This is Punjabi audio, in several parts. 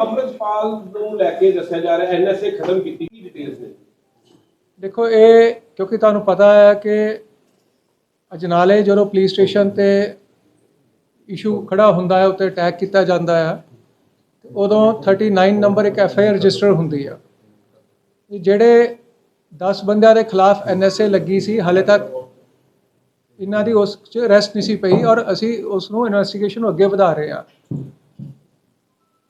ਅੰਮ੍ਰਿਤਪਾਲ ਨੂੰ ਲੈ ਕੇ ਦੱਸਿਆ ਜਾ ਰਿਹਾ ਐਨਐਸਏ ਖਤਮ ਕੀਤੀ ਕੀ ਡਿਟੇਲਸ ਨੇ? ਦੇਖੋ, ਇਹ ਕਿਉਂਕਿ ਤੁਹਾਨੂੰ ਪਤਾ ਹੈ ਕਿ ਅਜਨਾਲੇ ਜਦੋਂ ਪੁਲਿਸ ਸਟੇਸ਼ਨ ਤੇ ਇਸ਼ੂ ਖੜਾ ਹੁੰਦਾ ਹੈ, ਉੱਤੇ ਅਟੈਕ ਕੀਤਾ ਜਾਂਦਾ ਹੈ, ਤੇ ਉਦੋਂ 39 ਨੰਬਰ ਇੱਕ ਐਫ ਆਈ ਆਰ ਰਜਿਸਟਰ ਹੁੰਦੀ ਆ। ਜਿਹੜੇ 10 ਬੰਦਿਆਂ ਦੇ ਖਿਲਾਫ ਐਨ ਐਸ ਏ ਲੱਗੀ ਸੀ, ਹਾਲੇ ਤੱਕ ਇਹਨਾਂ ਦੀ ਉਸ 'ਚ ਅਰੈਸਟ ਨਹੀਂ ਸੀ ਪਈ ਔਰ ਅਸੀਂ ਉਸ ਨੂੰ ਇਨਵੈਸਟੀਗੇਸ਼ਨ ਅੱਗੇ ਵਧਾ ਰਹੇ ਹਾਂ।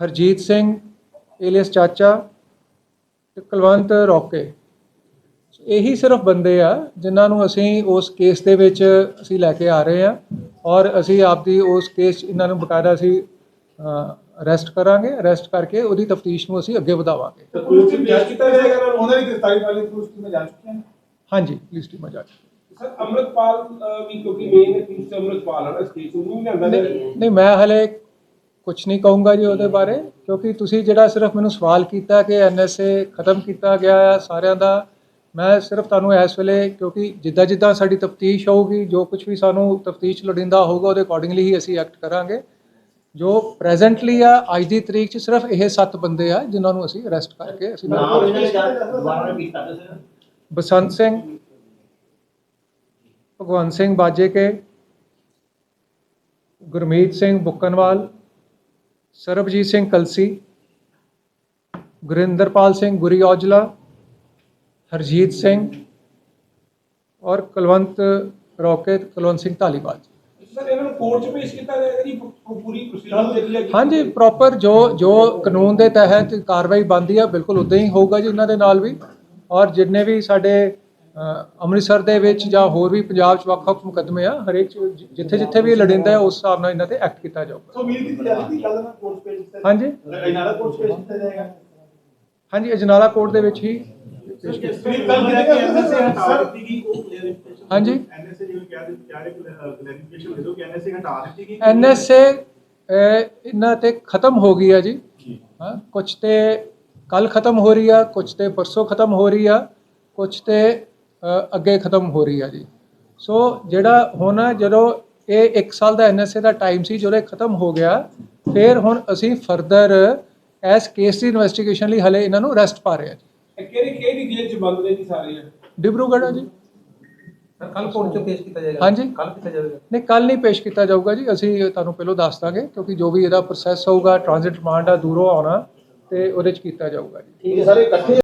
ਹਰਜੀਤ ਸਿੰਘ ਏਲੀਅਸ ਚਾਚਾ ਤੇ ਕੁਲਵੰਤ ਰੋਕੇ। ਇਹੀ ਸਿਰਫ ਬੰਦੇ ਆ ਜਿਨ੍ਹਾਂ ਨੂੰ ਅਸੀਂ ਉਸ ਕੇਸ ਦੇ ਵਿੱਚ ਅਸੀਂ ਲੈ ਕੇ ਆ ਰਹੇ ਆ ਔਰ ਅਸੀਂ ਆਪਦੀ ਉਸ ਕੇਸ ਇਹਨਾਂ ਨੂੰ ਬਕਾਇਦਾ ਅਸੀਂ ਅਰੈਸਟ ਕਰਾਂਗੇ। ਅਰੈਸਟ ਕਰਕੇ ਉਹਦੀ ਤਫਤੀਸ਼ ਨੂੰ ਅਸੀਂ ਅੱਗੇ ਵਧਾਵਾਂਗੇ। ਕੀਤਾ ਜਾਏਗਾ ਉਹਨਾਂ ਦੀ ਗ੍ਰਿਫਤਾਰੀ ਵਾਲੀ ਪੁਲਿਸ ਟੀਮਾਂ ਹਾਂਜੀ ਪੁਲਿਸ ਟੀਮਾਂ ਜਾ ਚੁੱਕੀ ਸਰ ਅੰਮ੍ਰਿਤਪਾਲ ਵੀ ਕਿਉਂਕਿ ਮੇਨ ਪੁਲਿਸ ਅੰਮ੍ਰਿਤਪਾਲ ਹੈ ਇਸ ਕੇਸ ਨੂੰ ਨਹੀਂ ਨਹੀਂ ਮੈਂ ਹਲੇ ਕੁਝ ਨਹੀਂ ਕਹੂੰਗਾ ਜੀ ਉਹਦੇ ਬਾਰੇ ਕਿਉਂਕਿ ਤੁਸੀਂ ਜਿਹੜਾ ਸਿਰਫ ਮੈਨੂੰ ਸਵਾਲ ਕੀਤਾ ਕਿ ਐਨਐਸਏ ਖਤਮ ਕੀਤਾ ਗਿਆ ਹੈ ਸਾਰਿਆਂ ਦਾ ਮੈਂ ਸਿਰਫ ਤੁਹਾਨੂੰ ਇਸ ਵੇਲੇ ਕਿਉਂਕਿ ਜਿੱਦਾਂ ਜਿੱਦਾਂ ਸਾਡੀ ਤਫਤੀਸ਼ ਹੋਊਗੀ ਜੋ ਕੁਝ ਵੀ ਸਾਨੂੰ ਤਫਤੀਸ਼ ਲੋੜੀਂਦਾ ਹੋਊਗਾ ਉਹਦੇ ਅਕੋਰਡਿੰਗਲੀ ਹੀ ਅਸੀਂ ਐਕਟ ਕਰਾਂਗੇ। ਜੋ ਪ੍ਰੈਜ਼ੈਂਟਲੀ ਆ ਅੱਜ ਦੀ ਤਰੀਕ 'ਚ ਸਿਰਫ ਇਹ 7 ਬੰਦੇ ਆ ਜਿਨ੍ਹਾਂ ਨੂੰ ਅਸੀਂ ਅਰੈਸਟ ਕਰਕੇ ਅਸੀਂ ਬਸੰਤ ਸਿੰਘ ਭਗਵੰਤ ਸਿੰਘ ਬਾਜੇਕੇ ਗੁਰਮੀਤ ਸਿੰਘ ਬੁੱਕਨਵਾਲ ਸਰਬਜੀਤ ਸਿੰਘ ਕਲਸੀ ਗੁਰਿੰਦਰਪਾਲ ਸਿੰਘ ਗੁਰੀ ਔਜਲਾ ਹਰਜੀਤ ਸਿੰਘ ਔਰ ਕੁਲਵੰਤ ਰੋਕੇ ਕੁਲਵੰਤ ਸਿੰਘ ਧਾਲੀਵਾਲ ਸਰ ਇਹਨਾਂ ਨੂੰ ਕੋਰਟ 'ਚ ਪੇਸ਼ ਕੀਤਾ ਜਾਏਗਾ ਜੀ ਪੂਰੀ ਪ੍ਰੋਸੀਜਰ ਜਿਹੜੀ ਹੈ ਹਾਂਜੀ ਪ੍ਰੋਪਰ ਜੋ ਜੋ ਕਾਨੂੰਨ ਦੇ ਤਹਿਤ ਕਾਰਵਾਈ ਬਣਦੀ ਆ ਬਿਲਕੁਲ ਉਦਾਂ ਹੀ ਹੋਊਗਾ ਜੀ ਇਹਨਾਂ ਦੇ ਨਾਲ ਵੀ। ਔਰ ਜਿੰਨੇ ਵੀ ਸਾਡੇ ਅੰਮ੍ਰਿਤਸਰ ਦੇ ਵਿੱਚ ਜਾਂ ਹੋਰ ਵੀ ਪੰਜਾਬ 'ਚ ਵੱਖ-ਵੱਖ ਮੁਕੱਦਮੇ ਆ ਹਰੇਕ ਜਿੱਥੇ ਜਿੱਥੇ ਵੀ ਇਹ ਲੜਿੰਦਾ ਹੈ ਉਸ ਹਿਸਾਬ ਨਾਲ ਇਹਨਾਂ ਤੇ ਐਕਟ ਕੀਤਾ ਜਾਊਗਾ ਸੋ ਜਾ ਰਹੀ ਸੀ ਕੱਲ ਨਾ ਕੋਰਟ ਪੇਸ਼ ਕੀਤਾ ਹਾਂਜੀ ਇਹਨਾਂ ਕੋਰਟ ਪੇਸ਼ ਕੀਤਾ ਜਾਏਗਾ ਹਾਂਜੀ ਅਜਨਾਲਾ ਕੋਰਟ ਦੇ ਵਿੱਚ ਹੀ ਹਾਂਜੀ ਐਨਐਸਏ ਜਿਵੇਂ ਕਹਿ ਦਿੱਤੀ ਜਾ ਰਹੀ ਕਲੀਅਰਿਫਿਕੇਸ਼ਨ ਦੇ ਦਿਓ ਕਿ ਐਨਐਸਏ ਹਟਾ ਦਿੱਤੀ ਗਈ ਐਨਐਸਏ ਇਹਨਾਂ ਤੇ ਖਤਮ ਹੋ ਗਈ ਆ ਜੀ ਹਾਂ ਕੁਝ ਤੇ ਕੱਲ ਖਤਮ ਹੋ ਰਹੀ ਆ ਕੁਝ ਤੇ ਪਰਸੋਂ ਖਤਮ ਹੋ ਰਹੀ ਆ ਕੁਝ ਤੇ ਅੱਗੇ ਖਤਮ ਹੋ ਰਹੀ ਆ ਜੀ। ਸੋ ਜਿਹੜਾ ਹੁਣ ਜਦੋਂ ਇਹ 1 ਸਾਲ ਦਾ ਐਨਐਸਏ ਦਾ ਟਾਈਮ ਸੀ ਜਦੋਂ ਇਹ ਖਤਮ ਹੋ ਗਿਆ ਫਿਰ ਹੁਣ ਅਸੀਂ ਫਰਦਰ ਇਸ ਕੇਸ ਦੀ ਇਨਵੈਸਟੀਗੇਸ਼ਨ ਲਈ ਹਲੇ ਇਹਨਾਂ ਨੂੰ ਅਰੈਸਟ ਪਾ ਰਹੇ ਆ ਜੀ। ਕਿਹੜੀ ਕਿਹੜੀ ਜੇਲ੍ਹ 'ਚ ਬੰਦ ਨੇ ਜੀ ਸਾਰੇ? ਡਿਬਰੂਗੜ੍ਹ ਜੀ। ਕੱਲ ਕੋਰਟ ਚ ਪੇਸ਼ ਕੀਤਾ ਜਾਏਗਾ। ਹਾਂਜੀ। ਕੱਲ ਕੀਤਾ ਜਾਏਗਾ ਨਹੀਂ ਕੱਲ ਨਹੀਂ ਪੇਸ਼ ਕੀਤਾ ਜਾਊਗਾ ਜੀ। ਅਸੀਂ ਤੁਹਾਨੂੰ ਪਹਿਲਾਂ ਦੱਸ ਦਾਂਗੇ ਕਿਉਂਕਿ ਜੋ ਵੀ ਇਹਦਾ ਪ੍ਰੋਸੈਸ ਹੋਊਗਾ ਟ੍ਰਾਂਜ਼ਿਟ ਰਿਮਾਂਡ ਆ ਦੂਰੋਂ ਆਉਣਾ ਤੇ ਉਹਦੇ ਚ ਕੀਤਾ ਜਾਊਗਾ ਜੀ। ਠੀਕ ਹੈ ਸਾਰੇ ਇਕੱਠੇ